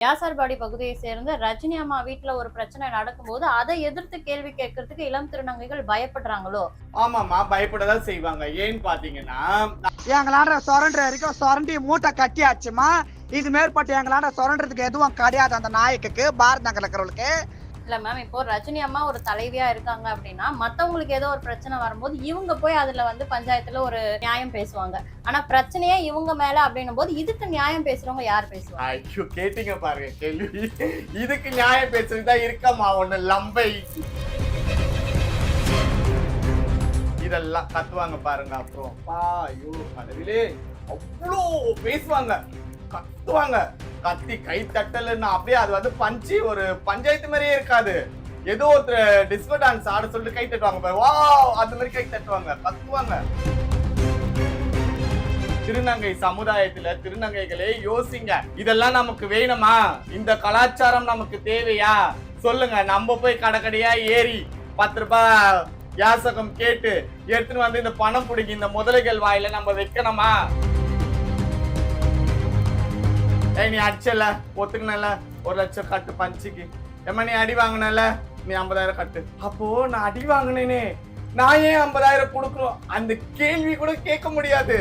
வியாசார்பாடி பகுதியை சேர்ந்த ரஜினி அம்மா வீட்டுல ஒரு பிரச்சனை நடக்கும்போது அதை எதிர்த்து கேள்வி கேட்கறதுக்கு இளம் திருநங்கைகள் பயப்படுறாங்களோ? ஆமாமா பயப்படதான் செய்வாங்க. ஏன்னு பாத்தீங்கன்னா எங்களாண்ட சுரண்டுற வரைக்கும் சுரண்டி மூட்டை கட்டியாச்சுமா இது மேற்பட்டு எங்களாண்ட சுரண்டுறதுக்கு எதுவும் கிடையாது அந்த நாயக்குக்கு பாரத் நகர்ல இருக்கிறவளுக்கு. இல்ல மேம் இப்போ ரஜினி அம்மா ஒரு தலைவியா இருக்காங்க அப்படின்னா மத்தவங்களுக்கு ஏதோ ஒரு பிரச்சனை வரும்போது இவங்க போய் அதுல வந்து பஞ்சாயத்துல ஒரு நியாயம் பேசுவாங்க. ஆனா பிரச்சனையே இவங்க மேல அப்படின்னும் போது இதுக்கு நியாயம் பேசுறவங்க யார் பேசுவாங்க? ஐயோ கேட்டீங்க பாருங்க கேள்வி. இதுக்கு நியாயம் பேசுறதுதான் இருக்கமா ஒண்ணு லம்பை. இதெல்லாம் கத்துவாங்க பாருங்க அப்புறம். அப்பா ஐயோ கடவுளே. அவ்வளோ பேசுவாங்க. கத்துவாங்க. கத்தி கை தட்டலுன்னா அப்படியே அது வந்து பஞ்சு ஒரு பஞ்சாயத்து மாதிரியே இருக்காது. ஏதோ ஒருத்தர் டிஸ்கோ டான்ஸ் ஆட சொல்லிட்டு கை தட்டுவாங்க பாரு. வா அது மாதிரி கை தட்டுவாங்க. கத்துவாங்க. திருநங்கை சமுதாயத்துல திருநங்கைகளே யோசிங்க. இதெல்லாம் நமக்கு வேணுமா? இந்த கலாச்சாரம் நமக்கு தேவையா? சொல்லுங்க. நம்ம போய் கடைக்கடையா ஏறி பத்து ரூபாய் யாசகம் கேட்டு எடுத்துன்னு வந்து இந்த பணம் பிடிங்கி இந்த முதலைகள் வாயில நம்ம வைக்கணுமா? ஏய் நீ அடிச்சல ஒத்துக்கினல ஒரு லட்சம் கட்டு பஞ்சுக்கு. ஏமா நீ அடி வாங்கினல நீ ஐம்பதாயிரம் கட்டு. அப்போ நான் அடி வாங்கினேனே. நான் ஏன் ஐம்பதாயிரம் கொடுக்கணும்? அந்த கேள்வி கூட கேட்க முடியாது.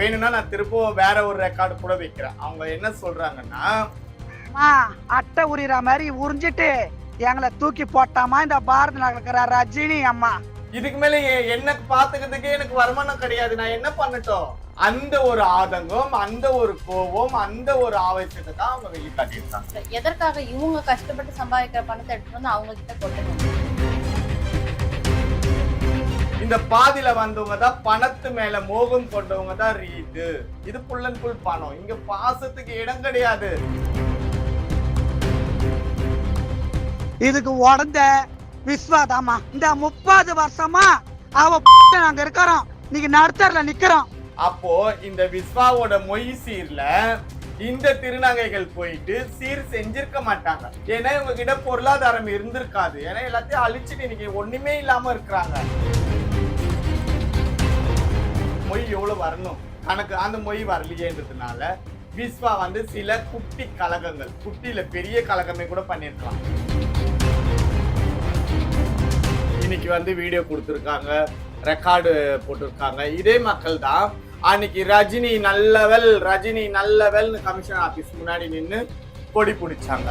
வேணும்னா நான் திருப்பவும் வேற ஒரு ரெக்கார்டு கூட வைக்கிறேன். அவங்க என்ன சொல்றாங்கன்னா அட்டை உரிகிற மாதிரி உறிஞ்சிட்டு எங்களை தூக்கி போட்டாமா? இந்த பாரத நகர் இருக்கிற ரஜினி அம்மா. இதுக்கு மேல என்ன பாத்துக்கிறதுக்கே எனக்கு வருமானம் கிடையாது. நான் என்ன பண்ணட்டும்? அந்த ஒரு ஆதங்கம் அந்த ஒரு கோபம் அந்த ஒரு ஆவேசத்தை தான் அவங்க வெளிக்காட்டியிருக்காங்க. எதற்காக இவங்க கஷ்டப்பட்டு சம்பாதிக்கிற பணத்தை எடுத்துட்டு வந்து அவங்க கிட்ட கொட்டணும் இந்த பாதியில வந்தவங்க தான் பணத்து மேல மோகம் கொண்டவங்க தான் ரீது இது புல் அண்ட் புல் பணம். இங்க பாசத்துக்கு இடம் கிடையாது. இதுக்கு உடந்த விஸ்வாதாமா இந்த முப்பது வருஷமா அவ நாங்க இருக்கிறோம் நீங்க நடுத்தர்ல நிக்கிறோம் அப்போ இந்த விஸ்வாவோட மொய் சீர்ல இந்த திருநங்கைகள் போயிட்டு சீர் செஞ்சிருக்க மாட்டாங்க. ஏன்னா இவங்க கிட்ட பொருளாதாரம் இருந்திருக்காது. ஏன்னா எல்லாத்தையும் அழிச்சிட்டு இன்னைக்கு ஒண்ணுமே இல்லாம இருக்கிறாங்க. மொய் எவ்வளவு வரணும்? கணக்கு அந்த மொய் வரலையேன்றதுனால விஸ்வா வந்து சில குட்டி கழகங்கள் குட்டியில பெரிய கழகமே கூட பண்ணிருக்கலாம் இன்னைக்கு வந்து வீடியோ கொடுத்துருக்காங்க ரெக்கார்டு போட்டிருக்காங்க. இதே மக்கள் தான் அன்னைக்கு ரஜினி நல்லவல் ரஜினி நல்லவல்னு கமிஷன் ஆஃபீஸ் முன்னாடி நின்று கொடி பிடிச்சாங்க.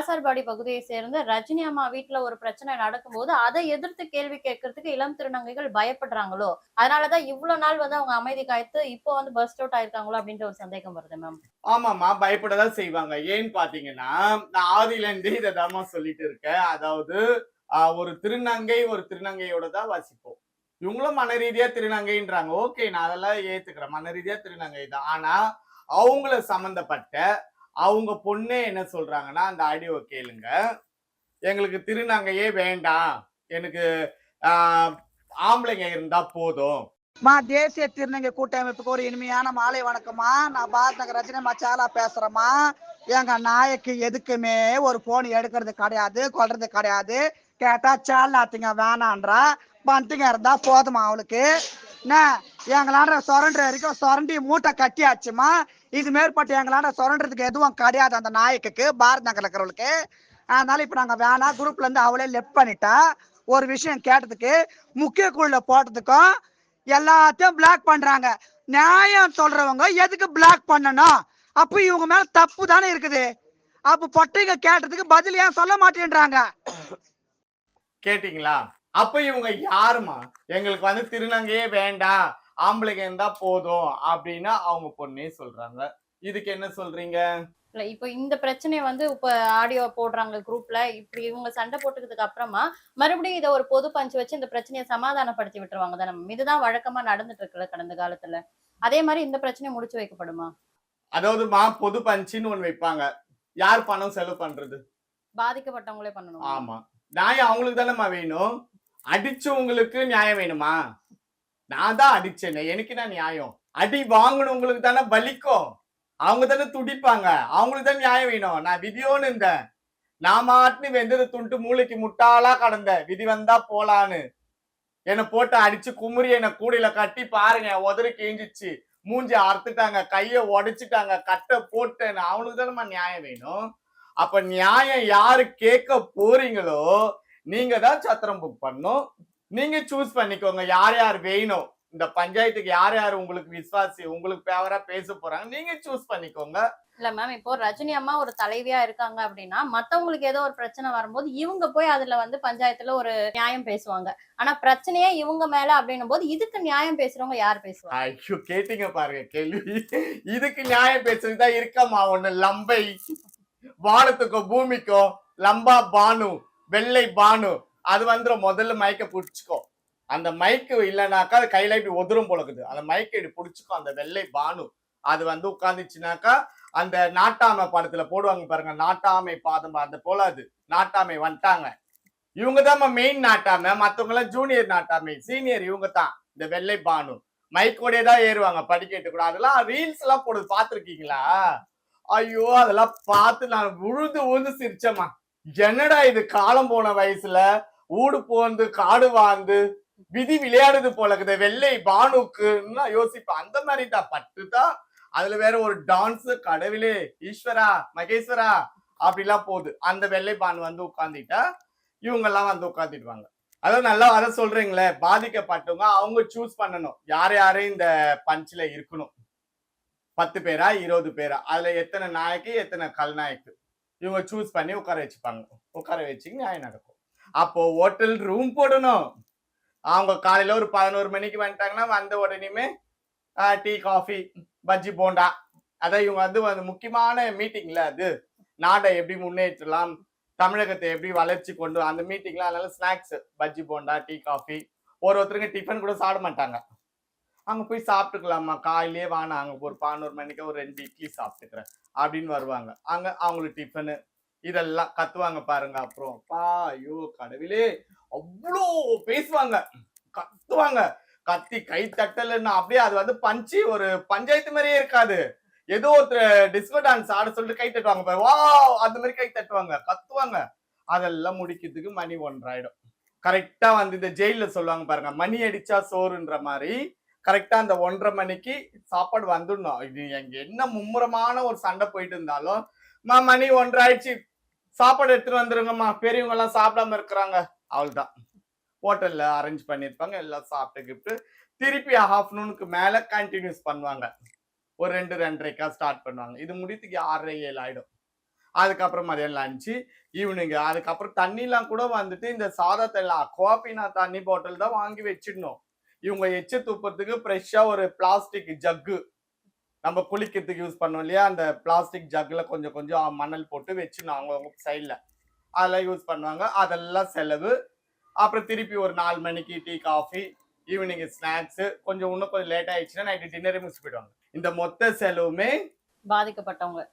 வியாசார்பாடி பகுதியை சேர்ந்த ரஜினி அம்மா வீட்டுல ஒரு பிரச்சனை நடக்கும்போது அதை எதிர்த்து கேள்வி கேட்கறதுக்கு இளம் திருநங்கைகள் பயப்படுறாங்களோ? அதனாலதான் இவ்வளவு நாள் வந்து அவங்க அமைதி காய்த்து இப்போ வந்து பஸ்ட் அவுட் ஆயிருக்காங்களோ அப்படின்ற ஒரு சந்தேகம் வருது மேம் ஆமாமா பயப்படதான் செய்வாங்க. ஏன்னு பாத்தீங்கன்னா நான் ஆதியில இருந்தே இதை தாமா சொல்லிட்டு இருக்கேன். அதாவது ஒரு திருநங்கை ஒரு திருநங்கையோட தான் வாசிப்போம். இவங்களும் மன ரீதியா திருநங்கைன்றாங்க. ஓகே நான் அதெல்லாம் ஏத்துக்கிறேன். மன ரீதியா திருநங்கை தான். ஆனா அவங்கள சம்பந்தப்பட்ட அவங்க பொண்ணே என்ன சொல்றாங்கன்னா அந்த ஆடியோ கேளுங்க. எங்களுக்கு திருநங்கையே வேண்டாம். எனக்கு ஆம்பளைங்க இருந்தா போதும். மா தேசிய திருநங்கை கூட்டமைப்புக்கு ஒரு இனிமையான மாலை வணக்கம்மா. நான் பாரத் நகர் ரஜினி மச்சாலா பேசுறேம்மா. எங்க நாயக்கு எதுக்குமே ஒரு போன் எடுக்கிறது கிடையாது கொல்றது கிடையாது. கேட்டா சேலாத்திங்க வேணான்றா. பந்திங்க இருந்தா போதுமா அவளுக்கு. எங்களாண்ட சுரண்டுற வரைக்கும் சுரண்டி மூட்டை கட்டியாச்சுமா? இது மேற்பட்டு எங்களாண்ட சுரண்டுறதுக்கு எதுவும் கிடையாது அந்த நாயக்குக்கு பாரத் நகர் இருக்கிறவளுக்கு. அதனால இப்ப நாங்க வேணாம் குரூப்ல இருந்து அவளே லெஃப்ட் பண்ணிட்டா ஒரு விஷயம் கேட்டதுக்கு முக்கிய குழுல போட்டதுக்கும் எல்லாத்தையும் பிளாக் பண்றாங்க. நியாயம் சொல்றவங்க எதுக்கு பிளாக் பண்ணணும்? அப்ப இவங்க மேல தப்பு தானே இருக்குது. அப்ப பொட்டைங்க கேட்டதுக்கு பதில் ஏன் சொல்ல மாட்டேன்றாங்க? கேட்டிங்களா? அப்ப இவங்க யாருமா? எங்களுக்கு வந்து திருநங்கையே வேண்டாம். ஆம்பளைங்க இருந்தா போதும் அப்படின்னு அவங்க பொண்ணே சொல்றாங்க. இதுக்கு என்ன சொல்றீங்க? இல்ல இப்போ இந்த பிரச்சனையை வந்து இப்ப ஆடியோ போடுறாங்க குரூப்ல இப்படி இவங்க சண்டை போட்டுக்கிறதுக்கு அப்புறமா மறுபடியும் இதை ஒரு பொது பஞ்சு வச்சு இந்த பிரச்சனையை சமாதானப்படுத்தி விட்டுருவாங்க தானே? இதுதான் வழக்கமா நடந்துட்டு இருக்குல்ல கடந்த காலத்துல. அதே மாதிரி இந்த பிரச்சனை முடிச்சு வைக்கப்படுமா? அதாவதுமா பொது பஞ்சுன்னு ஒண்ணு வைப்பாங்க. யார் பணம் செலவு பண்றது? பாதிக்கப்பட்டவங்களே பண்ணணும். ஆமா. நியாயம் அவங்களுக்கு தானேம்மா வேணும். அடிச்சவங்களுக்கு நியாயம் வேணுமா? நான் தான் அடிச்சேனே எனக்கு தான் நியாயம்? அடி வாங்கினவங்களுக்கு தானே பலிக்கும் அவங்க தானே துடிப்பாங்க. அவங்களுக்கு தான் நியாயம் வேணும். நான் விதியோன்னு இருந்தேன். நான் மாட்டுன்னு வெந்தது துண்டு மூளைக்கு முட்டாளா கடந்த. விதி வந்தா போலான்னு. என்னை போட்டு அடிச்சு குமுறி என்னை கூடையில கட்டி பாருங்க. உதறி கிழிஞ்சிச்சு மூஞ்சி அறுத்துட்டாங்க கைய உடைச்சிட்டாங்க கட்டை போட்டேன்னு. அவனுக்கு தானே நியாயம் வேணும்? அப்ப நியாயம் யாரு கேட்க போறீங்களோ நீங்க தான் சத்திரம் புக் பண்ணும் நீங்க சூஸ் பண்ணிக்கோங்க யார் யார் வேணும். இந்த பஞ்சாயத்துக்கு யார் யார் உங்களுக்கு விசுவாசி உங்களுக்கு ஃபேவரா பேச போறாங்க நீங்க சூஸ் பண்ணிக்கோங்க. இல்ல மேம் இப்போ ரஜினி அம்மா ஒரு தலைவியா இருக்காங்க அப்படின்னா மத்தவங்களுக்கு ஏதோ ஒரு பிரச்சனை வரும்போது இவங்க போய் அதுல வந்து பஞ்சாயத்துல ஒரு நியாயம் பேசுவாங்க. ஆனா பிரச்சனையே இவங்க மேல அப்படின்னும் போது இதுக்கு நியாயம் பேசுறவங்க யார் பேசுவாங்க? ஐயோ கேட்டீங்க பாருங்க கேள்வி. இதுக்கு நியாயம் பேசுறதுக்கு தான் இருக்கமா ஒண்ணு லம்பை. வானத்துக்கும் பூமிக்கும் லம்பா பானு. வெள்ளை பானு. அது வந்துடும் முதல்ல மைக்கை பிடிச்சிக்கோ. அந்த மைக்கு இல்லைனாக்கா அது கையில இப்படி உதிரும் போலக்குது அந்த மைக்கை இப்படி பிடிச்சிக்கும் அந்த வெள்ளை பானு. அது வந்து உட்காந்துச்சுனாக்கா அந்த நாட்டாமை படத்துல போடுவாங்க பாருங்க. நாட்டாமை பாதம் அந்த போல அது. நாட்டாமை வந்துட்டாங்க. இவங்க தான் மெயின் நாட்டாமை. மற்றவங்க எல்லாம் ஜூனியர் நாட்டாமை. சீனியர் இவங்க தான். இந்த வெள்ளை பானு. மைக்கோடே தான் ஏறுவாங்க. படிக்கட்டு கூட. அதெல்லாம் ரீல்ஸ் எல்லாம் போடுது. பார்த்துருக்கீங்களா? ஐயோ அதெல்லாம் பார்த்து நான் உழுது உழுந்து சிரிச்சேம்மா. என்னடா இது காலம் போன வயசுல? ஊடு போந்து காடு வாழ்ந்து விதி விளையாடுது போல இருக்குது. வெள்ளை பானுக்குன்னு யோசிப்பேன். அந்த மாதிரி தான் பட்டு தான் அதுல வேற ஒரு டான்ஸ் கடவுளே ஈஸ்வரா மகேஸ்வரா அப்படிலாம் போகுது. அந்த வெள்ளை பானு வந்து உட்காந்துட்டா இவங்க எல்லாம் வந்து உட்காந்துடுவாங்க அதான் நல்லா அதை சொல்றீங்களே பாதிக்கப்பட்டவங்க அவங்க சூஸ் பண்ணணும். யார் யாரு இந்த பஞ்சில் இருக்கணும்? பத்து பேரா இருபது பேரா? அதுல எத்தனை நாயக்கு எத்தனை கல்நாயக்கு இவங்க சூஸ் பண்ணி உட்கார வச்சுப்பாங்க. உட்கார வச்சு நியாயம் நடக்கும். அப்போ ஹோட்டல் ரூம் போடணும். அவங்க காலையில ஒரு பதினோரு மணிக்கு வந்துட்டாங்கன்னா வந்த உடனேயுமே டீ காஃபி பஜ்ஜி போண்டா. அதான் இவங்க வந்து வந்து முக்கியமான மீட்டிங்ல அது. நாட்டை எப்படி முன்னேற்றலாம் தமிழகத்தை எப்படி வளர்ச்சி கொண்டு அந்த மீட்டிங்ல அதனால snacks bajji bonda tea coffee ஒரு ஒருத்தருங்க டிஃபன் கூட சாப்பிட மாட்டாங்க. அங்கே போய் சாப்பிட்டுக்கலாமா? காலையிலே வாங்க அங்கே ஒரு பதினோரு மணிக்கு ஒரு ரெண்டு இட்லி சாப்பிட்டுக்கிறேன். அப்படின்னு வருவாங்க. அங்கே அவங்களுக்கு டிஃபனு இதெல்லாம் கத்துவாங்க பாருங்க. அப்புறம் பா ஐயோ கடவுளே! அவ்வளோ பேசுவாங்க. கத்துவாங்க. கத்தி கை தட்டலன்னா அப்படியே அது வந்து பஞ்சு ஒரு பஞ்சாயத்து மாதிரியே இருக்காது. ஏதோ ஒருத்தர் டிஸ்கோ டான்ஸ் ஆட சொல்லிட்டு கை தட்டுவாங்க பாரு. வா அந்த மாதிரி கை தட்டுவாங்க. கத்துவாங்க. அதெல்லாம் முடிக்கிறதுக்கு மணி ஒன்றாயிடும். கரெக்டா வந்து இந்த ஜெயில சொல்லுவாங்க பாருங்க. மணி அடிச்சா சோறுன்ற மாதிரி கரெக்டா அந்த ஒன்றரை மணிக்கு சாப்பாடு வந்துடணும். இது எங்க என்ன மும்முரமான ஒரு சண்டை போயிட்டு இருந்தாலும் மா மணி ஒன்றரை ஆயிடுச்சு சாப்பாடு எடுத்துட்டு வந்துருங்கம்மா. பெரியவங்க எல்லாம் சாப்பிடாம இருக்கிறாங்க. அவ்வளவுதான். ஹோட்டல்ல அரேஞ்ச் பண்ணிருப்பாங்க எல்லாம் சாப்பிட்டு கிஃப்ட்டு திருப்பி ஆஃப்டர்நூனுக்கு மேல கண்டினியூஸ் பண்ணுவாங்க. ஒரு ரெண்டு ரெண்டரைக்கா ஸ்டார்ட் பண்ணுவாங்க. இது முடித்துக்கு ஆறரை ஏழு ஆயிடும். அதுக்கப்புறம் மதியம் லஞ்சு ஈவினிங் அதுக்கப்புறம் தண்ணிலாம் கூட வந்துட்டு இந்த சாதத்தை எல்லாம் கோபினா தண்ணி பாட்டில் தான் வாங்கி வச்சிடணும். இவங்க எச்சு துப்புறதுக்கு ஃப்ரெஷ்ஷா ஒரு பிளாஸ்டிக் ஜக்கு நம்ம குளிக்கிறதுக்கு யூஸ் பண்ணோம் இல்லையா? அந்த பிளாஸ்டிக் ஜக்ல கொஞ்சம் கொஞ்சம் மணல் போட்டு வச்சிடணும் அவங்க சைடில் அதெல்லாம் யூஸ் பண்ணுவாங்க. அதெல்லாம் செலவு. அப்புறம் திருப்பி ஒரு நாலு மணிக்கு டீ காஃபி ஈவினிங் ஸ்நாக்ஸ் கொஞ்சம் இன்னும் கொஞ்சம் லேட் ஆயிடுச்சுன்னா நைட்டு டின்னரே முடிச்சு போயிடுவாங்க. இந்த மொத்த செலவுமே பாதிக்கப்பட்டவங்க.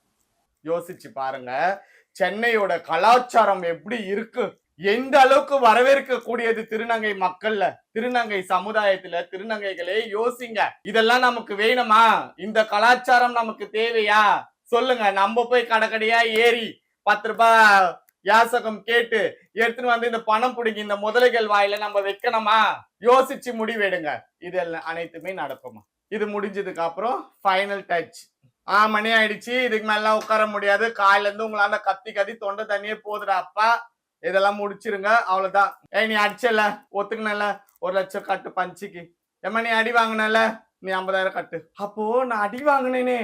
யோசிச்சு பாருங்க. சென்னையோட கலாச்சாரம் எப்படி இருக்கு? எந்த அளவுக்கு வரவேற்கக்கூடியது திருநங்கை மக்கள்ல திருநங்கை சமுதாயத்துல திருநங்கைகளே யோசிங்க. இதெல்லாம் நமக்கு வேணுமா? இந்த கலாச்சாரம் நமக்கு தேவையா? சொல்லுங்க. நம்ம போய் கடைக்கடையா ஏறி பத்து ரூபாய் யாசகம் கேட்டு எடுத்துன்னு வந்து இந்த பணம் பிடிங்கி இந்த முதலைகள் வாயில நம்ம வைக்கணுமா? யோசிச்சு முடிவெடுங்க. இது எல்லாம் அனைத்துமே நடக்குமா? இது முடிஞ்சதுக்கு அப்புறம் ஃபைனல் டச் ஆ மணி ஆயிடுச்சு. இதுக்கு மேல உட்கார முடியாது. காலையில இருந்து உங்களால கத்தி கத்தி தொண்டை தண்ணியே போதுடா அப்பா. இதெல்லாம் முடிச்சிருங்க அவ்வளவுதான். ஏய் நீ அடிச்சல ஒத்துக்கனல ஒரு லட்சம் கட்டு பஞ்சுக்கு. ஏமா நீ அடி வாங்கினல நீ ஐம்பதாயிரம் கட்டு. அப்போ நான் அடி வாங்கினேனே.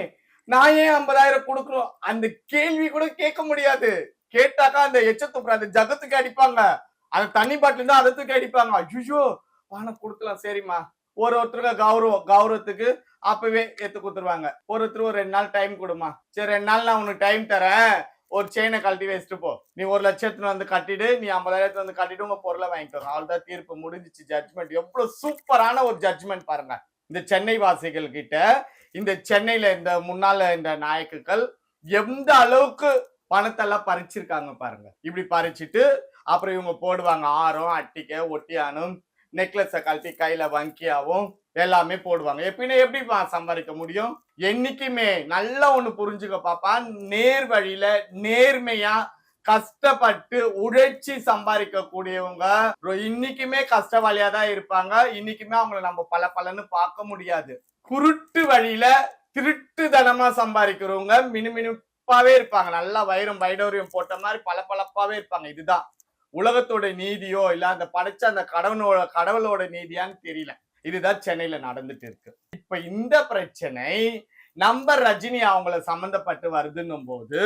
நான் ஏன் ஐம்பதாயிரம் கொடுக்கணும்? அந்த கேள்வி கூட கேட்க முடியாது. கேட்டாக்கா அந்த எச்ச துப்புற அந்த ஜகத்துக்கு அடிப்பாங்க. அந்த தண்ணி பாட்டில் தான் அதை தூக்கி அடிப்பாங்க. ஐயோ பணம் கொடுக்கலாம் சரிம்மா. ஒரு ஒருத்தருக்கு கௌரவம் கௌரவத்துக்கு அப்பவே எடுத்து கொடுத்துருவாங்க. ஒருத்தர் ஒரு ரெண்டு நாள் டைம் கொடுமா சரி ரெண்டு நாள் நான் உனக்கு டைம் தரேன். ஒரு செயினை கழட்டி வச்சுட்டு போ. நீ ஒரு லட்சத்துல வந்து கட்டிடு நீ ஐம்பதாயிரத்துல வந்து கட்டிட்டு உங்க பொருளை வாங்கிக்கோங்க. அவ்வளவுதான் தீர்ப்பு முடிஞ்சிச்சு. ஜட்மெண்ட் எவ்வளவு சூப்பரான ஒரு ஜட்மெண்ட் பாருங்க. இந்த சென்னை வாசிகள் கிட்ட இந்த சென்னையில இந்த முன்னால இந்த நாயக்குகள் எந்த அளவுக்கு பணத்தெல்லாம் பறிச்சிருக்காங்க பாருங்க. இப்படி பறிச்சுட்டு அப்புறம் இவங்க போடுவாங்க ஆரம் அட்டிக்க ஒட்டியானும் நெக்லஸை கழட்டி கையில வங்கியாவும் எல்லாமே போடுவாங்க. எப்படின்னா எப்படி பா- சம்பாதிக்க முடியும்? என்னைக்குமே நல்லா ஒண்ணு புரிஞ்சுக்க பாப்பா. நேர் வழியில நேர்மையா கஷ்டப்பட்டு உழைச்சி சம்பாதிக்க கூடியவங்க இன்னைக்குமே கஷ்டவாளியா தான் இருப்பாங்க. இன்னைக்குமே அவங்கள நம்ம பல பலன்னு பார்க்க முடியாது. குருட்டு வழியில திருட்டுத்தனமா சம்பாதிக்கிறவங்க மினுமினுப்பாவே இருப்பாங்க. நல்லா வைரம் வைடோரியம் போட்ட மாதிரி பளபளப்பாவே இருப்பாங்க. இதுதான். உலகத்தோட நீதியோ இல்ல அந்த படைச்ச அந்த கடவுளோட கடவுளோட நீதியான்னு தெரியல. இதுதான் சென்னையில நடந்துட்டு இருக்கு. இப்ப இந்த பிரச்சனை நம்ம ரஜினி அவங்கள சம்பந்தப்பட்டு வருதுன்னும் போது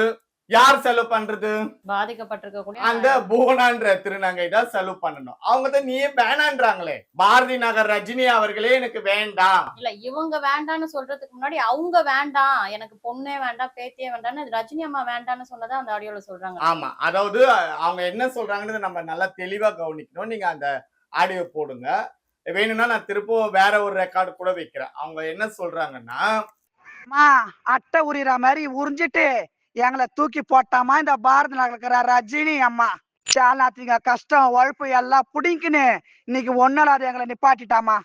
யார் செலவு பண்றது? பாதிக்கப்பட்டிருக்கக்கூடிய அந்த புவனான்ற திருநங்கை தான் செலவு பண்ணணும். அவங்க தான் நீயே வேணான்றாங்களே பாரதி நகர் ரஜினி அவர்களே எனக்கு வேண்டாம். இல்ல இவங்க வேண்டான்னு சொல்றதுக்கு முன்னாடி அவங்க வேண்டாம். எனக்கு பொண்ணே வேண்டாம் பேத்தியே வேண்டாம்னு ரஜினி அம்மா வேண்டாம்னு சொன்னதா அந்த ஆடியோல சொல்றாங்க. ஆமா அதாவது அவங்க என்ன சொல்றாங்கன்னு நம்ம நல்லா தெளிவா கவனிக்கணும். நீங்க அந்த ஆடியோ போடுங்க. வேணும்னா நான் திருப்பவும் வேற ஒரு ரெக்கார்டு கூட வைக்கிறேன். அவங்க என்ன சொல்றாங்கன்னா அம்மா அட்டை உரிகிற மாதிரி உறிஞ்சிட்டு எங்களை தூக்கி போட்டாமா? இந்த பாரத நகர்ல இருக்கிற ரஜினி அம்மா. சாலாத்திங்க கஷ்டம் உழைப்பு எல்லாம் புடிங்கின்னு இன்னைக்கு ஒன்னால எங்களை நிப்பாட்டிட்டாமா?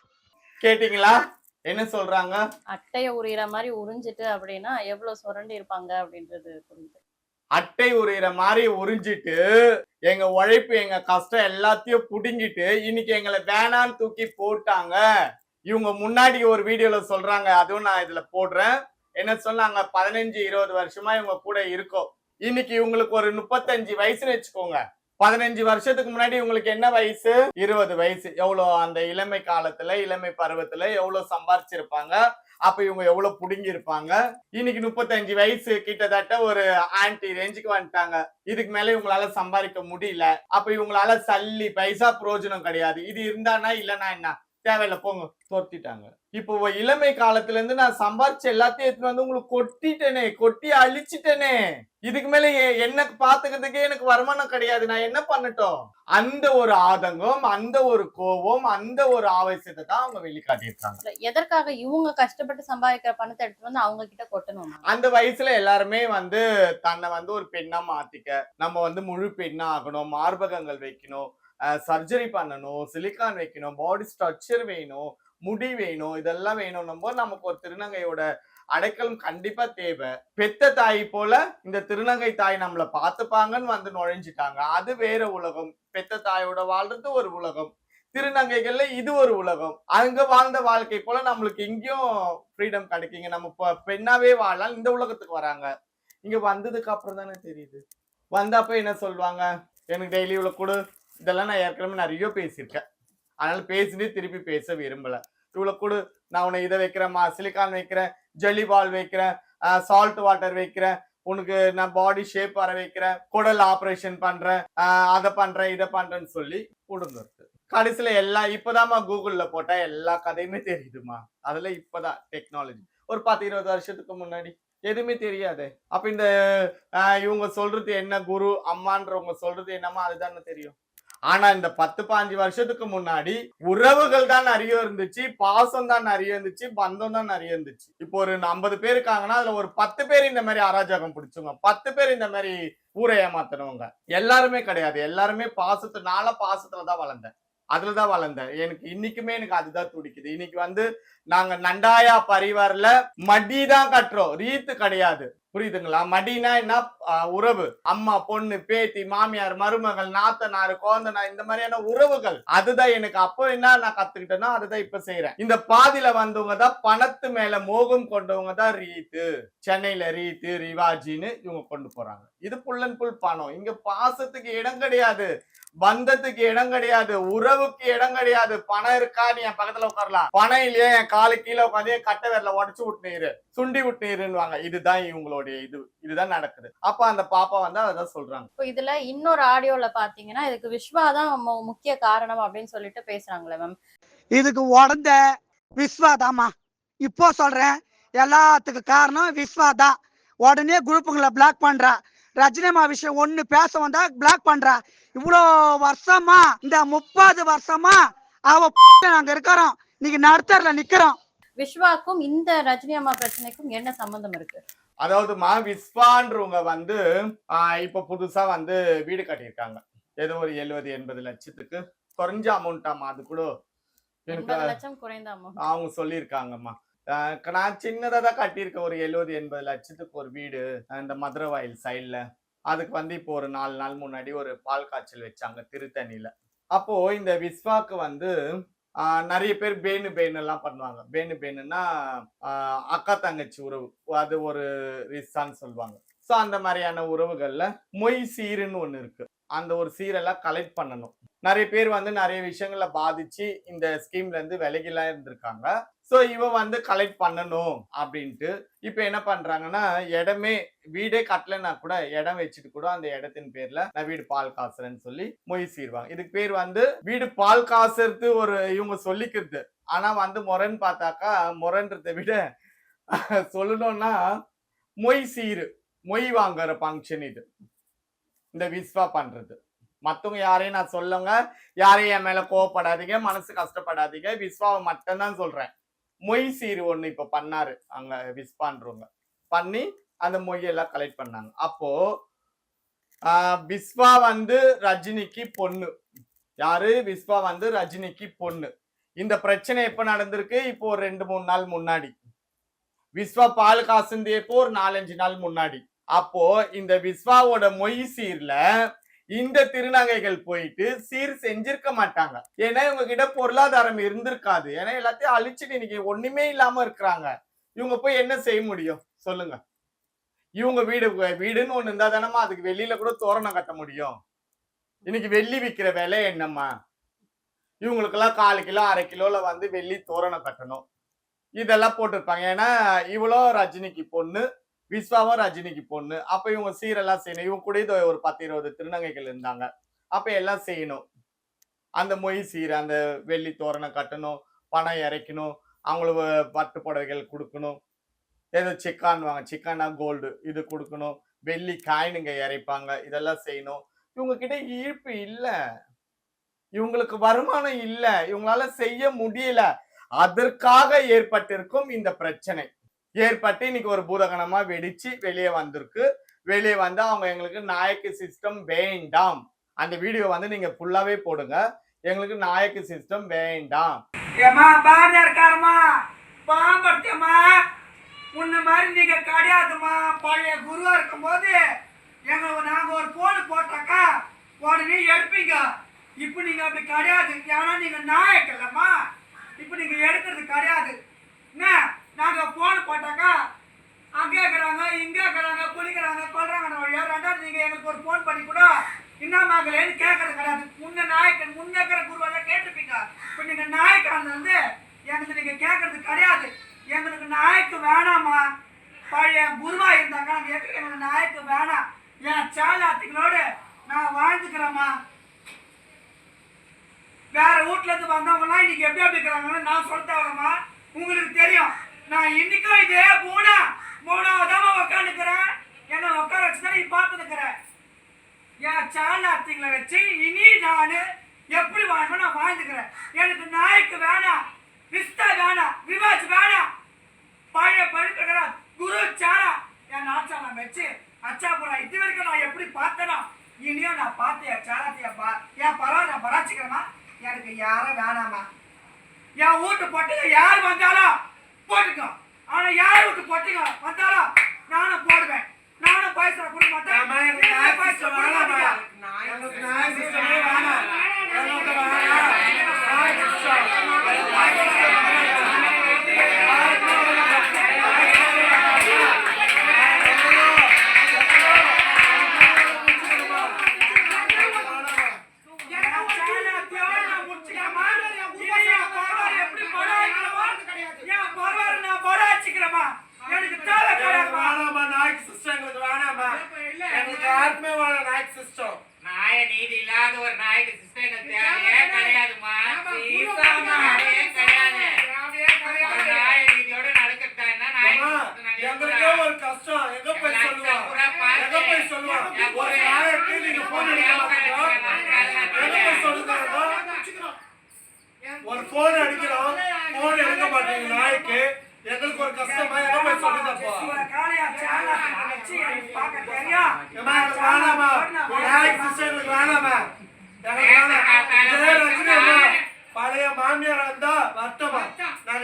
கேட்டீங்களா? என்ன சொல்றாங்க? அட்டைய உரியிற மாதிரி உறிஞ்சிட்டு அப்படின்னா எவ்வளவு சுரண்டி இருப்பாங்க அப்படின்றது புரியுது. அட்டை உரியிற மாதிரி உறிஞ்சிட்டு எங்க உழைப்பு எங்க கஷ்டம் எல்லாத்தையும் புடுங்கிட்டு இன்னைக்கு எங்களை வேணான்னு தூக்கி போட்டாங்க. இவங்க முன்னாடி ஒரு வீடியோல சொல்றாங்க அதுவும் நான் இதுல போடுறேன். என்ன சொன்னாங்க? பதினஞ்சு இருபது வருஷமா இவங்க கூட இருக்கோம். இன்னைக்கு இவங்களுக்கு ஒரு முப்பத்தஞ்சு வயசுன்னு வச்சுக்கோங்க. பதினஞ்சு வருஷத்துக்கு முன்னாடி உங்களுக்கு என்ன வயசு? இருபது வயசு. எவ்வளோ அந்த இளமை காலத்துல இளமை பருவத்துல எவ்வளவு சம்பாரிச்சிருப்பாங்க? அப்ப இவங்க எவ்வளவு புடுங்கி இருப்பாங்க இன்னைக்கு முப்பத்தஞ்சு வயசு கிட்டத்தட்ட ஒரு ஆன்டி ரேஞ்சுக்கு வந்துட்டாங்க. இதுக்கு மேல இவங்களால சம்பாதிக்க முடியல. அப்ப இவங்களால சல்லி பைசா பிரயோஜனம் கிடையாது. இது இருந்தானா இல்லனா என்ன? தேவையில்ல போங்க. தொத்திட்டாங்க இப்போ இளமை காலத்துல இருந்து நான் சம்பாரிச்ச எல்லாத்தையும் எடுத்துட்டு வந்து உங்களுக்கு கொட்டிட்டேனே கொட்டி அழிச்சிட்டேனே. இதுக்கு மேல என்ன பாத்துக்கிறதுக்கே எனக்கு வருமானம் கிடையாது. நான் என்ன பண்ணட்டும்? அந்த ஒரு ஆதங்கம் அந்த ஒரு கோபம் அந்த ஒரு ஆவேசத்தை தான் அவங்க வெளிக்காட்டியிருக்காங்க. எதற்காக இவங்க கஷ்டப்பட்டு சம்பாதிக்கிற பணத்தை எடுத்துட்டு வந்து அவங்க கிட்ட கொட்டணும்? அந்த வயசுல எல்லாருமே வந்து தன்னை வந்து ஒரு பெண்ணா மாத்திக்க நம்ம வந்து முழு பெண்ணா ஆகணும் மார்பகங்கள் வைக்கணும் சர்ஜரி பண்ணணும் சிலிக்கான் வைக்கணும் பாடி ஸ்ட்ரக்சர் வேணும் முடி வேணும் இதெல்லாம் வேணும் போது நமக்கு ஒரு திருநங்கையோட அடைக்கலம் கண்டிப்பா தேவை. பெத்த தாய் போல இந்த திருநங்கை தாய் நம்மள பார்த்துப்பாங்கன்னு வந்து நுழைஞ்சிட்டாங்க. அது வேற உலகம். பெத்த தாயோட வாழ்றது ஒரு உலகம். திருநங்கைகள்ல இது ஒரு உலகம். அங்க வாழ்ந்த வாழ்க்கை போல நம்மளுக்கு இங்கேயும் ஃப்ரீடம் கிடைக்குங்க நம்ம பெண்ணாவே வாழலாம். இந்த உலகத்துக்கு வராங்க. இங்க வந்ததுக்கு அப்புறம் தானே தெரியுது. வந்தப்ப என்ன சொல்லுவாங்க? எனக்கு டெய்லி இவ்வளவு கொடு. இதெல்லாம் நான் ஏற்கனவே நிறைய பேசியிருக்கேன். அதனால பேசிட்டு திருப்பி பேச விரும்பல. இவ்வளவு கொடு நான் உன்னை இதை வைக்கிறேன் சிலிக்கான் வைக்கிறேன் ஜெல்லி பால் வைக்கிறேன் சால்ட் வாட்டர் வைக்கிறேன் உனக்கு நான் பாடி ஷேப் வர வைக்கிறேன் குடல் ஆப்ரேஷன் பண்றேன் அதை பண்றேன் இதை பண்றேன்னு சொல்லி கொடுந்துருக்கு கடைசியில எல்லா இப்பதாம்மா கூகுள்ல போட்டா எல்லா கதையுமே தெரியுதுமா அதுல இப்பதான் டெக்னாலஜி ஒரு பத்து இருபது வருஷத்துக்கு முன்னாடி எதுவுமே தெரியாது. அப்ப இந்த இவங்க சொல்றது என்ன குரு அம்மான்றவங்க சொல்றது என்னமோ அதுதானே தெரியும். ஆனா இந்த பத்து பாஞ்சு வருஷத்துக்கு முன்னாடி உறவுகள் தான் நிறைய இருந்துச்சு பாசம் தான் நிறைய இருந்துச்சு பந்தம் தான் நிறைய இருந்துச்சு. இப்போ ஒரு ஐம்பது பேர் இருக்காங்கன்னா அதுல ஒரு பத்து பேர் இந்த மாதிரி அராஜகம் பிடிச்சவங்க பத்து பேர் இந்த மாதிரி ஊரை ஏமாத்தினவங்க எல்லாருமே கிடையாது. எல்லாருமே பாசத்து நாள பாசத்துல தான் வளர்ந்தேன். அதுலதான் வளர்ந்தேன். எனக்கு இன்னைக்குமே எனக்கு அதுதான் துடிக்குது. இன்னைக்கு வந்து நாங்க நண்டாயா பரிவாரில் மடி தான் கட்டுறோம். ரீத்து கிடையாது. புரியுதுங்களா? மடினா என்ன? உறவு. அம்மா பொண்ணு பேத்தி மாமியார் மருமகள் நாத்தனார் கோந்தனார் இந்த மாதிரியான உறவுகள். அதுதான் எனக்கு அப்போ என்ன நான் கத்துக்கிட்டேனோ அதுதான் இப்ப செய்யறேன் இந்த பாதியில வந்தவங்க தான் பணத்து மேல மோகம் கொண்டவங்க தான் ரீத்து. சென்னையில ரீத்து ரிவாஜின்னு இவங்க கொண்டு போறாங்க. இது புல் அண்ட் புல் பணம். இங்க பாசத்துக்கு இடம் கிடையாது. பந்தத்துக்கு இடம் கிடையாது. உறவுக்கு இடம் கிடையாது. பணம் இருக்கா நீ என் பக்கத்துல உட்காரலாம். பணம் இல்லையா? என் காலு கீழே உட்காந்து கட்டை விரல உடச்சு விட்டுனீரு சுண்டி விட்டுனீருன்னுவாங்க இதுதான் இவங்களுடைய இது இதுதான் நடக்குது. அப்ப அந்த பாப்பா வந்து அதான் சொல்றாங்க. இப்போ இதுல இன்னொரு ஆடியோல பாத்தீங்கன்னா இதுக்கு விஸ்வா தான் மு- முக்கிய காரணம் அப்படின்னு சொல்லிட்டு பேசுறாங்களே மேம் இதுக்கு உடந்த விஸ்வாதாம்மா இப்போ சொல்றேன் எல்லாத்துக்கும் காரணம் விஸ்வா தான். உடனே குரூப்புங்களை பிளாக் பண்றா. ரஜினிமா விஷயம் ஒண்ணு பேச வந்தா பிளாக் பண்றா. இவ்வளோ வருஷமா இந்த முப்பது வருஷமா அவ நாங்க இருக்கிறோம். இன்னைக்கு நடுத்தர்ல நிக்கிறோம். விஸ்வாக்கும் இந்த ரஜினி அம்மா பிரச்சனைக்கும் என்ன சம்பந்தம் இருக்கு? அதாவதுமா விஸ்வான்றவங்க வந்து இப்ப புதுசா வந்து வீடு கட்டியிருக்காங்க. ஏதோ ஒரு எழுபது எண்பது லட்சத்துக்கு குறைஞ்ச அமௌண்ட்டாமா அது கூட லட்சம் குறைந்த அமௌண்ட் அவங்க சொல்லியிருக்காங்கம்மா. நான் சின்னதா தான் கட்டியிருக்கேன் ஒரு எழுபது எண்பது லட்சத்துக்கு ஒரு வீடு இந்த மதுரை வாயில் சைடில் அதுக்கு வந்து இப்போ ஒரு நாலு நாள் முன்னாடி ஒரு பால் காய்ச்சல் வச்சாங்க திருத்தணியில. அப்போ இந்த விஸ்வாக்கு வந்து நிறைய பேர் பேனு பேனு எல்லாம் பண்ணுவாங்க. பேனு பேனுன்னா அக்கா தங்கச்சி உறவு. அது ஒரு ரிஸ்ஸான்னு சொல்லுவாங்க. ஸோ அந்த மாதிரியான உறவுகளில் மொய் சீருன்னு ஒன்று இருக்கு. அந்த ஒரு சீரெல்லாம் கலெக்ட் பண்ணணும். நிறைய பேர் வந்து நிறைய விஷயங்களை பாதிச்சு இந்த ஸ்கீம்ல இருந்து விலகிலாம் இருந்திருக்காங்க. ஸோ இவ வந்து கலெக்ட் பண்ணணும் அப்படின்ட்டு இப்போ என்ன பண்றாங்கன்னா இடமே வீடே கட்டலைன்னா கூட இடம் வச்சுட்டு கூட அந்த இடத்தின் பேர்ல நான் வீடு பால் காசுறேன்னு சொல்லி மொய் சீர்வாங்க. இதுக்கு பேர் வந்து வீடு பால் காசுறது ஒரு இவங்க சொல்லிக்கிறது. ஆனா வந்து முறைன்னு பார்த்தாக்கா முரன்றதை விட சொல்லணும்னா மொய் சீரு மொய் வாங்குற ஃபங்க்ஷன் இது. இந்த விஸ்வா பண்றது. மற்றவங்க யாரையும் நான் சொல்லுங்க யாரையும் என் மேலே கோவப்படாதீங்க மனசு கஷ்டப்படாதீங்க. விஸ்வாவை மட்டும்தான் சொல்கிறேன் மொய் சீர் ஒன்று இப்போ பண்ணாரு அங்கே விஸ்வான்றவங்க. பண்ணி அந்த மொய்யெல்லாம் கலெக்ட் பண்ணாங்க. அப்போது விஸ்வா வந்து ரஜினிக்கு பொண்ணு. யாரு? விஸ்வா வந்து ரஜினிக்கு பொண்ணு. இந்த பிரச்சனை எப்போ நடந்திருக்கு? இப்போ ஒரு ரெண்டு மூணு நாள் முன்னாடி. விஸ்வா பால் காசுந்தியப்போ ஒரு நாலஞ்சு நாள் முன்னாடி. அப்போ இந்த விஸ்வாவோட மொய் சீர்ல இந்த திருநங்கைகள் போயிட்டு சீர் செஞ்சிருக்க மாட்டாங்க. ஏன்னா இவங்க கிட்ட பொருளாதாரம் இருந்திருக்காது. ஏன்னா எல்லாத்தையும் அழிச்சிட்டு இன்னைக்கு ஒண்ணுமே இல்லாம இருக்கிறாங்க. இவங்க போய் என்ன செய்ய முடியும்? சொல்லுங்க. இவங்க வீடு வீடுன்னு ஒண்ணு இருந்தா தானம்மா அதுக்கு வெளியில கூட தோரணம் கட்ட முடியும். இன்னைக்கு வெள்ளி விற்கிற விலை என்னம்மா? இவங்களுக்கெல்லாம் கால் கிலோ அரை கிலோல வந்து வெள்ளி தோரணம் கட்டணும். இதெல்லாம் போட்டிருப்பாங்க. ஏன்னா இவ்வளோ ரஜினிக்கு பொண்ணு. விஸ்வாவும் ரஜினிக்கு பொண்ணு. அப்ப இவங்க சீரெல்லாம் செய்யணும். இவங்க கூட ஒரு பத்து இருபது திருநங்கைகள் இருந்தாங்க. அப்ப எல்லாம் செய்யணும். அந்த மொய் சீர் அந்த வெள்ளி தோரணம் கட்டணும். பணம் இறைக்கணும். அவங்களுக்கு பட்டு புடவைகள் கொடுக்கணும். ஏதோ சிக்கான் வாங்க சிக்கானா கோல்டு இது கொடுக்கணும். வெள்ளி காயினுங்க இறைப்பாங்க. இதெல்லாம் செய்யணும். இவங்க கிட்ட ஈர்ப்பு இல்லை. இவங்களுக்கு வருமானம் இல்லை. இவங்களால செய்ய முடியல. அதற்காக ஏற்பட்டிருக்கும் இந்த பிரச்சனை. ஏற்பட்டு இன்னைக்கு ஒரு பூதகணமா வெடிச்சு வெளியே வந்திருக்கு. வெளியே வந்து அவங்க எங்களுக்கு நாயக்கு சிஸ்டம் வேண்டாம். அந்த வீடியோ வந்து நீங்க ஃபுல்லாவே போடுங்க. எங்களுக்கு நாயக்கு சிஸ்டம் வேண்டாம். ஏமா பாரதியார் காரமா பாம்படுத்தியம்மா முன்ன மாதிரி நீங்க கிடையாதுமா பழைய குருவா இருக்கும்போது எங்க நாங்க ஒரு போன் போட்டாக்கா உடனே எடுப்பீங்க. இப்போ நீங்க அப்படி கிடையாது. ஏன்னா நீங்க நாயக்கல்லம்மா. இப்போ நீங்க எடுக்கிறது கிடையாது. என்ன? நாங்கள் ஃபோன் போட்டாக்கா அங்கே இருக்கிறாங்க இங்கே இருக்கிறாங்க குளிக்கிறாங்க கொள்றாங்க வழியா ரெண்டாவது நீங்கள் எங்களுக்கு ஒரு ஃபோன் பண்ணி கூட என்னமாகலேன்னு கேட்கறது கிடையாது. முன்ன நாயக்கன் முன்ன இருக்கிற குருவெல்லாம் கேட்டுப்பீங்க இப்போ நீங்கள் நாயக்கானது வந்து எங்களுக்கு நீங்கள் கேட்கறது கிடையாது. எங்களுக்கு நாயக்கு வேணாமா? பழைய குருவா இருந்தாங்க எங்களுக்கு எங்களுக்கு நாயக்கு வேணாம் என் சாலாத்திகளோடு நான் வாழ்ந்துக்கிறேம்மா. வேற வீட்ல இருந்து வந்தவங்கலாம் இன்னைக்கு எப்படி எப்படி இருக்கிறாங்கன்னு நான் சொல்லிட்டு வரேம்மா உங்களுக்கு தெரியும். நான் இன்னைக்கும் இதே மூணா மூணாவதாம உட்காந்துக்கிறேன் என்ன உட்கார வச்சு தான் நீ பார்த்துக்கிறேன் என் சாலாத்திங்களை வச்சு இனி நான் எப்படி வாழணும் நான் வாழ்ந்துக்கிறேன். எனக்கு நாய்க்கு வேணாம் விஸ்தா வேணாம் விவாஜ் வேணாம். பழைய பழுக்கிற குரு சாரா. என் நாச்சாலம் வச்சு அச்சாபுரம் இது வரைக்கும் நான் எப்படி பார்த்தேனோ இனியும் நான் பார்த்து என் சாராத்தைய பா என் பரவாயில்ல நான் பராச்சிக்கிறேமா எனக்கு யாரும் வேணாமா என் வீட்டு போட்டு யார் வந்தாலும் போட்டுக்கோ. ஆனா யார் வீட்டு பொட்டுங்க வந்தாலும் நானும் போடுவேன். நானும் பைசா கொடுக்க மாட்டேன். ஆமா,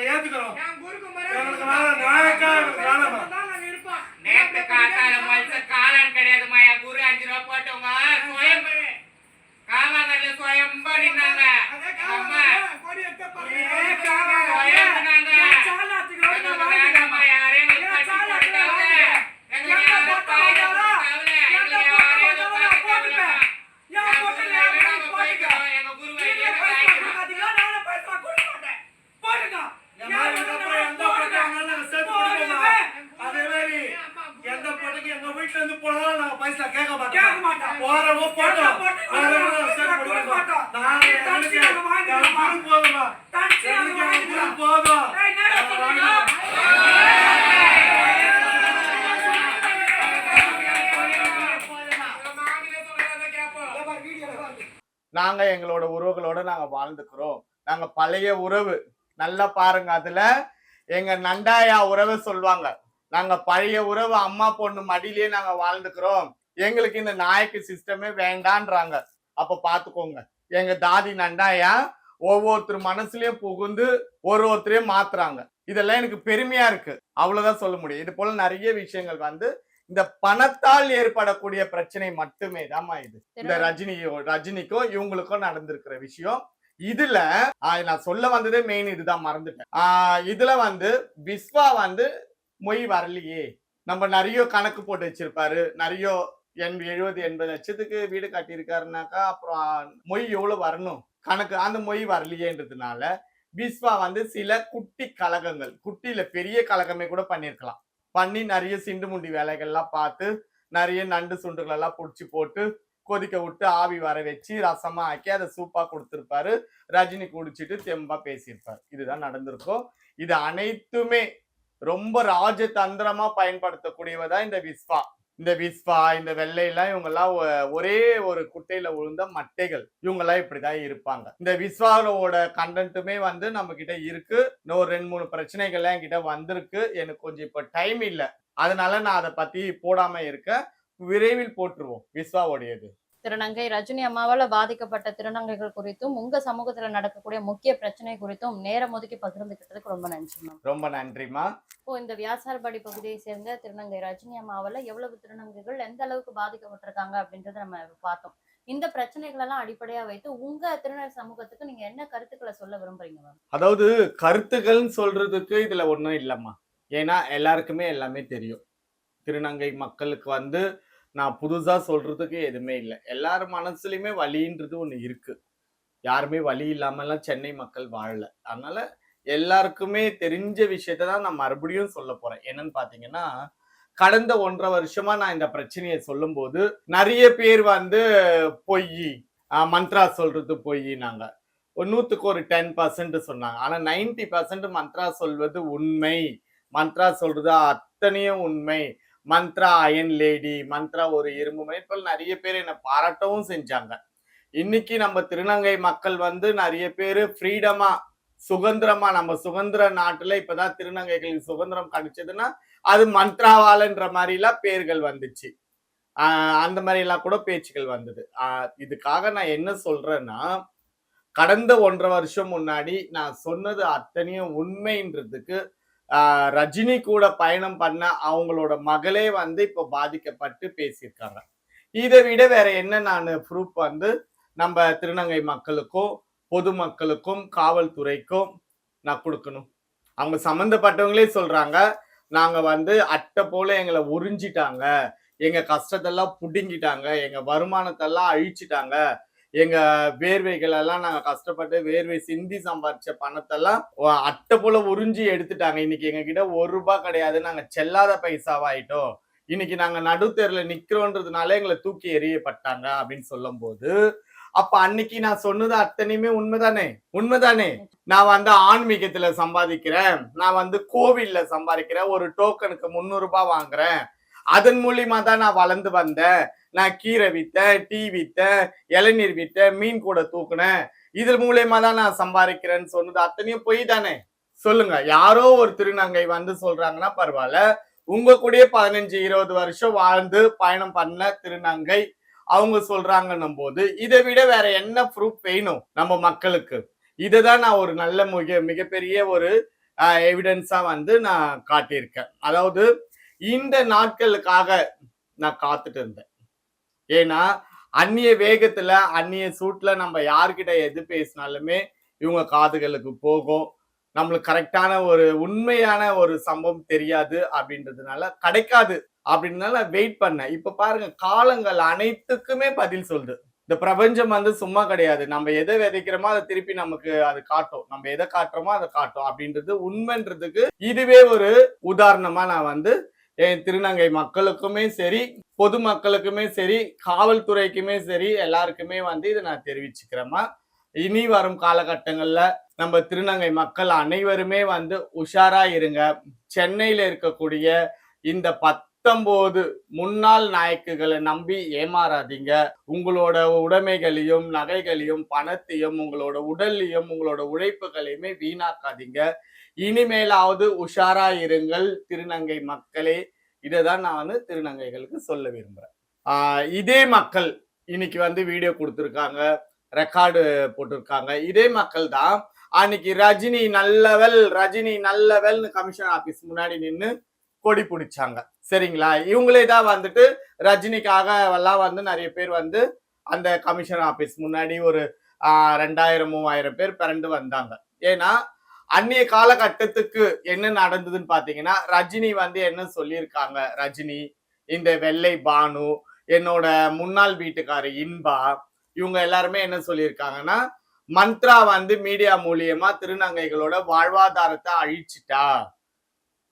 ஏத்துக்கிறோம் நாங்க எங்களோட உறவுகளோட நாங்க வாழ்ந்துக்கிறோம். நாங்க பழைய உறவு. நல்லா பாருங்க அதுல எங்க நண்டாயா உறவு சொல்லுவாங்க நாங்க பழைய உறவு அம்மா பொண்ணு மடியிலேயே நாங்க வாழ்ந்துக்கிறோம். எங்களுக்கு இந்த நாயக்கு சிஸ்டமே வேண்டான்றாங்க. அப்ப பாத்துக்கோங்க. எங்க தாதி நண்டாயா ஒவ்வொருத்தர் மனசுலயும் புகுந்து ஒரு ஒருத்தரையும் மாத்துறாங்க. இதெல்லாம் எனக்கு பெருமையா இருக்கு. அவ்வளவுதான் சொல்ல முடியும். இது போல நிறைய விஷயங்கள் வந்து இந்த பணத்தால் ஏற்படக்கூடிய பிரச்சனை மட்டுமே தாம்மா இது. இந்த ரஜினியோ ரஜினிக்கோ இவங்களுக்கோ நடந்திருக்கிற விஷயம். இதுல நான் சொல்ல வந்ததே மெயின் இதுதான் மறந்துட்டேன். ஆஹ் இதுல வந்து விஸ்வா வந்து மொய் வரலையே. நம்ம நிறைய கணக்கு போட்டு வச்சிருப்பாரு. நிறைய எண் எழுபது எண்பது லட்சத்துக்கு வீடு கட்டியிருக்காருனாக்கா அப்புறம் மொய் எவ்வளவு வரணும்? கணக்கு அந்த மொய் வரலையேன்றதுனால விஸ்வா வந்து சில குட்டி கழகங்கள் குட்டியில பெரிய கழகமே கூட பண்ணியிருக்கலாம். பண்ணி நிறைய சிண்டு முண்டி வேலைகள்லாம் பார்த்து நிறைய நண்டு சுண்டுகள் எல்லாம் போட்டு கொதிக்க விட்டு ஆவி வர வச்சு ரசமா ஆக்கி அதை சூப்பா கொடுத்துருப்பாரு. ரஜினி குடிச்சிட்டு தெம்பா பேசியிருப்பாரு. இதுதான் நடந்திருக்கும். இது அனைத்துமே ரொம்ப ராஜதந்திரமா பயன்படுத்தக்கூடியவதான் இந்த விஸ்வா. இந்த விஸ்வா இந்த வெள்ளையெல்லாம் இவங்க எல்லாம் ஒரே ஒரு குட்டையில விழுந்த மட்டைகள். இவங்க எல்லாம் இப்படிதான் இருப்பாங்க. இந்த விஸ்வாவோட கண்டென்ட்டுமே வந்து நம்ம கிட்ட இருக்கு. இன்னும் ஒரு ரெண்டு மூணு பிரச்சனைகள்லாம் என்கிட்ட வந்திருக்கு. எனக்கு கொஞ்சம் இப்ப டைம் இல்லை. அதனால நான் அதை பத்தி போடாம இருக்கேன். விரைவில் போட்டுருவோம் விஸ்வாவோடையது. திருநங்கை. ரஜினி அம்மாவால பாதிக்கப்பட்ட திருநங்கைகள் குறித்தும் உங்க சமூகத்துல நடக்கக்கூடிய முக்கிய பிரச்சனை குறித்தும் நேரம் ஒதுக்கி பகிர்ந்துக்கிட்டதுக்கு ரொம்ப நன்றி மேம் ரொம்ப நன்றிமா இப்போ இந்த வியாசார்பாடி பகுதியை சேர்ந்த திருநங்கை ரஜினி அம்மாவால எவ்வளவு திருநங்கைகள் எந்த அளவுக்கு பாதிக்கப்பட்டிருக்காங்க அப்படின்றத நம்ம பார்த்தோம். இந்த பிரச்சனைகள் எல்லாம் அடிப்படையா வைத்து உங்க திருநங்கை சமூகத்துக்கு நீங்க என்ன கருத்துக்களை சொல்ல விரும்புறீங்க மேம் அதாவது கருத்துக்கள்னு சொல்றதுக்கு இதுல ஒன்றும் இல்லைம்மா ஏன்னா எல்லாருக்குமே எல்லாமே தெரியும். திருநங்கை மக்களுக்கு வந்து நான் புதுசாக சொல்கிறதுக்கு எதுவுமே இல்லை. எல்லார் மனசுலையுமே வலின்றது ஒன்று இருக்குது யாருமே வழி இல்லாமலாம் சென்னை மக்கள் வாழலை. அதனால் எல்லாருக்குமே தெரிஞ்ச விஷயத்த தான் நான் மறுபடியும் சொல்ல போகிறேன் என்னன்னு பார்த்தீங்கன்னா கடந்த ஒன்றரை வருஷமா நான் இந்த பிரச்சனையை சொல்லும்போது நிறைய பேர் வந்து பொய் மந்த்ரா சொல்றது பொய்னாங்க. ஒரு நூற்றுக்கு ஒரு டென் பர்சன்ட் சொன்னாங்க. ஆனால் நைன்டி பர்சன்ட் மந்த்ரா சொல்வது உண்மை. மந்த்ரா சொல்றது அத்தனையும் உண்மை. மந்த்ரா அயன் லேடி மந்த்ரா ஒரு இரும்பு மணி போல் நிறைய பேர் என்னை பாராட்டவும் செஞ்சாங்க. இன்னைக்கு நம்ம திருநங்கை மக்கள் வந்து நிறைய பேர் ஃப்ரீடமா சுதந்திரமா நம்ம சுதந்திர நாட்டுல இப்பதான் திருநங்கைகளுக்கு சுதந்திரம் கிடைச்சதுன்னா அது மந்த்ராவாலன்ற மாதிரி எல்லாம் பேர்கள் வந்துச்சு. ஆஹ் அந்த மாதிரி எல்லாம் கூட பேச்சுகள் வந்தது. ஆஹ் இதுக்காக நான் என்ன சொல்றேன்னா கடந்த ஒன்றரை வருஷம் முன்னாடி நான் சொன்னது அத்தனையும் உண்மைன்றதுக்கு ரஜினி கூட பயணம் பண்ண அவங்களோட மகளே வந்து இப்போ பாதிக்கப்பட்டு பேசியிருக்காங்க. இதை விட வேற என்ன நான் ப்ரூஃப் வந்து நம்ம திருநங்கை மக்களுக்கும் பொதுமக்களுக்கும் காவல்துறைக்கும் நான் கொடுக்கணும். அவங்க சம்மந்தப்பட்டவங்களே சொல்றாங்க. நாங்க வந்து அட்டை போல எங்களை உறிஞ்சிட்டாங்க. எங்க கஷ்டத்தெல்லாம் புடுங்கிட்டாங்க. எங்க வருமானத்தெல்லாம் அழிச்சிட்டாங்க. எங்க வேர்வைகள் எல்லாம் நாங்க கஷ்டப்பட்டு வேர்வை சிந்தி சம்பாரிச்ச பணத்தெல்லாம் அட்டை போல உறிஞ்சி எடுத்துட்டாங்க. இன்னைக்கு எங்க கிட்ட ஒரு ரூபாய் கிடையாது. நாங்க செல்லாத பைசாவாயிட்டோம். இன்னைக்கு நாங்க நடுத்தெருல நிக்கிறோன்றதுனால எங்களை தூக்கி எறியப்பட்டாங்க அப்படின்னு சொல்லும் போது அப்ப அன்னைக்கு நான் சொன்னது அத்தனையுமே உண்மைதானே? உண்மைதானே? நான் வந்து ஆன்மீகத்துல சம்பாதிக்கிறேன். நான் வந்து கோவில்ல சம்பாதிக்கிறேன். ஒரு டோக்கனுக்கு முந்நூறு ரூபாய் வாங்குறேன். அதன் மூலியமா தான் நான் வளர்ந்து வந்தேன். நான் கீரை வித்தேன் டீ வித்தேன் இளநீர் வித்தேன் மீன் கூட தூக்குனேன். இதன் மூலியமா தான் நான் சம்பாதிக்கிறேன்னு சொன்னது அத்தனையும் பொய் தானே? சொல்லுங்க. யாரோ ஒரு திருநங்கை வந்து சொல்றாங்கன்னா பரவாயில்ல. உங்க கூடயே பதினஞ்சு இருபது வருஷம் வாழ்ந்து பயணம் பண்ண திருநங்கை அவங்க சொல்றாங்கன்னும் போது இதை விட வேற என்ன ப்ரூஃப் வேணும் நம்ம மக்களுக்கு? இதை தான் நான் ஒரு நல்ல மிக மிகப்பெரிய ஒரு எவிடன்ஸா வந்து நான் காட்டியிருக்கேன். அதாவது இந்த நாட்களுக்காக நான் காத்துட்டு இருந்தேன். ஏன்னா அந்நிய வேகத்துல அந்நிய சூட்ல நம்ம யார்கிட்ட எது பேசினாலுமே இவங்க காதுகளுக்கு போகும். நம்மளுக்கு கரெக்டான ஒரு உண்மையான ஒரு சம்பவம் தெரியாது அப்படின்றதுனால கிடைக்காது அப்படின்றதுனால வெயிட் பண்ணேன். இப்ப பாருங்க காலங்கள் அனைத்துக்குமே பதில் சொல்லுது. இந்த பிரபஞ்சம் வந்து சும்மா கிடையாது. நம்ம எதை விதைக்கிறோமோ அதை திருப்பி நமக்கு அது காட்டும். நம்ம எதை காட்டுறோமோ அதை காட்டும் அப்படின்றது உண்மைன்றதுக்கு இதுவே ஒரு உதாரணமா நான் வந்து என் திருநங்கை மக்களுக்குமே சரி பொதுமக்களுக்குமே சரி காவல்துறைக்குமே சரி எல்லாருக்குமே வந்து இதை நான் தெரிவிச்சுக்கிறேம்மா. இனி வரும் காலகட்டங்கள்ல நம்ம திருநங்கை மக்கள் அனைவருமே வந்து உஷாரா இருங்க. சென்னையில இருக்கக்கூடிய இந்த பத்தொம்போது முன்னாள் நாயக்குகளை நம்பி ஏமாறாதீங்க. உங்களோட உடைமைகளையும் நகைகளையும் பணத்தையும் உங்களோட உடல்லையும் உங்களோட உழைப்புகளையுமே வீணாக்காதீங்க. இனிமேலாவது உஷாரா இருங்கள் திருநங்கை மக்களே. இதை தான் நான் வந்து திருநங்கைகளுக்கு சொல்ல விரும்புறேன். இதே மக்கள் இன்னைக்கு வந்து வீடியோ கொடுத்துருக்காங்க ரெக்கார்டு போட்டிருக்காங்க. இதே மக்கள் தான் அன்னைக்கு ரஜினி நல்லவல் ரஜினி நல்லவல்னு கமிஷன் ஆபீஸ் முன்னாடி நின்று கொடி பிடிச்சாங்க. சரிங்களா? இவங்களே தான் வந்துட்டு ரஜினிக்காக எல்லாம் வந்து நிறைய பேர் வந்து அந்த கமிஷன் ஆபீஸ் முன்னாடி ஒரு ரெண்டாயிரம் மூவாயிரம் பேர் பிறண்டு வந்தாங்க. ஏன்னா அந்நிய காலகட்டத்துக்கு என்ன நடந்ததுன்னு பாத்தீங்கன்னா ரஜினி வந்து என்ன சொல்லியிருக்காங்க? ரஜினி இந்த வெள்ளை பானு என்னோட முன்னாள் வீட்டுக்காரு இன்பா இவங்க எல்லாருமே என்ன சொல்லியிருக்காங்கன்னா மந்த்ரா வந்து மீடியா மூலியமா திருநங்கைகளோட வாழ்வாதாரத்தை அழிச்சிட்டா.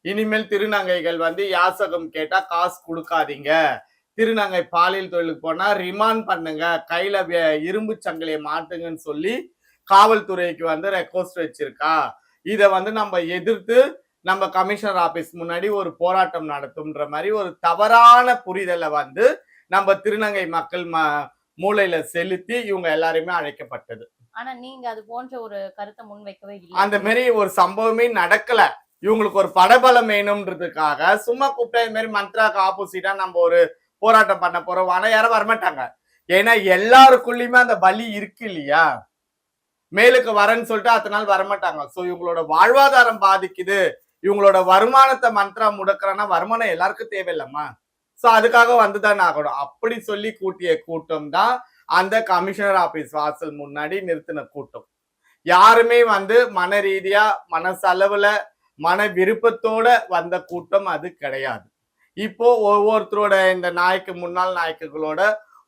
இனிமேல் திருநங்கைகள் வந்து யாசகம் கேட்டா காசு கொடுக்காதீங்க. திருநங்கை பாலியல் தொழிலுக்கு போனா ரிமாண்ட் பண்ணுங்க. கையில வே- இரும்பு சங்கிலியை மாட்டுங்கன்னு சொல்லி காவல்துறைக்கு வந்து ரெக்வஸ்ட் வச்சிருக்கா. இத வந்து நம்ம எதிர்த்து நம்ம கமிஷனர் ஆபீஸ் முன்னாடி ஒரு போராட்டம் நடத்தும்ன்ற மாதிரி ஒரு தவறான புரிதலை வந்து நம்ம திருநங்கை மக்கள் ம மூளையில செலுத்தி இவங்க எல்லாருமே அழைக்கப்பட்டது. ஆனா நீங்க அது போன்ற ஒரு கருத்தை முன்வைக்கவே இல்லை. அந்த மாதிரி ஒரு சம்பவமே நடக்கல. இவங்களுக்கு ஒரு படபலம் வேணும்ன்றதுக்காக சும்மா கூப்பிட்டா மாதிரி மந்த்ராக்கு ஆப்போசிட்டா நம்ம ஒரு போராட்டம் பண்ண போறோம். ஆனா யாரும் வரமாட்டாங்க. ஏன்னா எல்லாருக்குள்ளயுமே அந்த பலி இருக்கு இல்லையா? மேலுக்கு வரேன்னு சொல்லிட்டு அத்தனை நாள் வரமாட்டாங்க. சோ இவங்களோட வாழ்வாதாரம் பாதிக்குது. இவங்களோட வருமானத்தை மந்த்ரா முடக்கிறன்னா வருமானம் எல்லாருக்கும் தேவையில்லம்மா. சோ அதுக்காக வந்துதான் ஆகணும். அப்படி சொல்லி கூட்டிய கூட்டம் தான் அந்த கமிஷனர் ஆபீஸ் வாசல் முன்னாடி நிறுத்தின கூட்டம். யாருமே வந்து மன ரீதியா மனசளவுல மன விருப்பத்தோட வந்த கூட்டம் அது கிடையாது. இப்போ ஒவ்வொருத்தரோட இந்த நாய்க்கு முன்னாள் நாய்க்குகளோட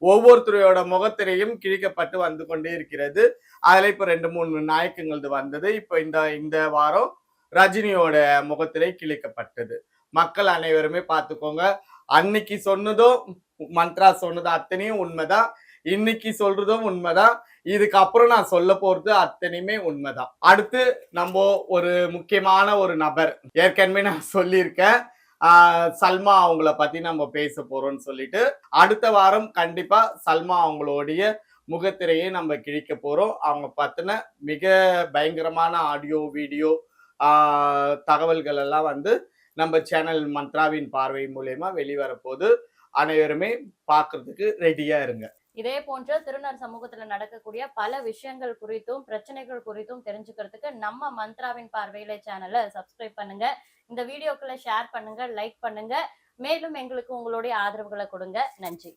ஒவ்வொருத்தரோட முகத்திரையும் கிழிக்கப்பட்டு வந்து கொண்டே இருக்கிறது. அதில் இப்போ ரெண்டு மூணு நாயக்குங்களது வந்தது. இப்போ இந்த இந்த வாரம் ரஜினியோட முகத்திரை கிழிக்கப்பட்டது. மக்கள் அனைவருமே பார்த்துக்கோங்க அன்னைக்கு சொன்னதும் மந்த்ரா சொன்னது அத்தனையும் உண்மைதான். இன்னைக்கு சொல்றதும் உண்மைதான். இதுக்கப்புறம் நான் சொல்ல போறது அத்தனையுமே உண்மைதான். அடுத்து நம்ம ஒரு முக்கியமான ஒரு நபர். ஏற்கனவே நான் சொல்லியிருக்கேன். சல்மா அவங்கள பத்தி நம்ம பேச போறோம்னு சொல்லிட்டு. அடுத்த வாரம் கண்டிப்பா சல்மா அவங்களுடைய முகத்திரையை நம்ம கிழிக்க போகிறோம் அவங்க பற்றின மிக பயங்கரமான ஆடியோ வீடியோ தகவல்கள் எல்லாம் வந்து நம்ம சேனல் மந்த்ராவின் பார்வை மூலயமா வெளிவரப்போது அனைவருமே பார்க்கறதுக்கு ரெடியாக இருங்க. இதே போன்ற திருநர் சமூகத்துல நடக்கக்கூடிய பல விஷயங்கள் குறித்தும் பிரச்சனைகள் குறித்தும் தெரிஞ்சுக்கிறதுக்கு நம்ம மந்த்ராவின் பார்வையில சேனலை சப்ஸ்கிரைப் பண்ணுங்க. இந்த வீடியோக்களை ஷேர் பண்ணுங்க லைக் பண்ணுங்க. மேலும் எங்களுக்கு உங்களுடைய ஆதரவுகளை கொடுங்க. நன்றி.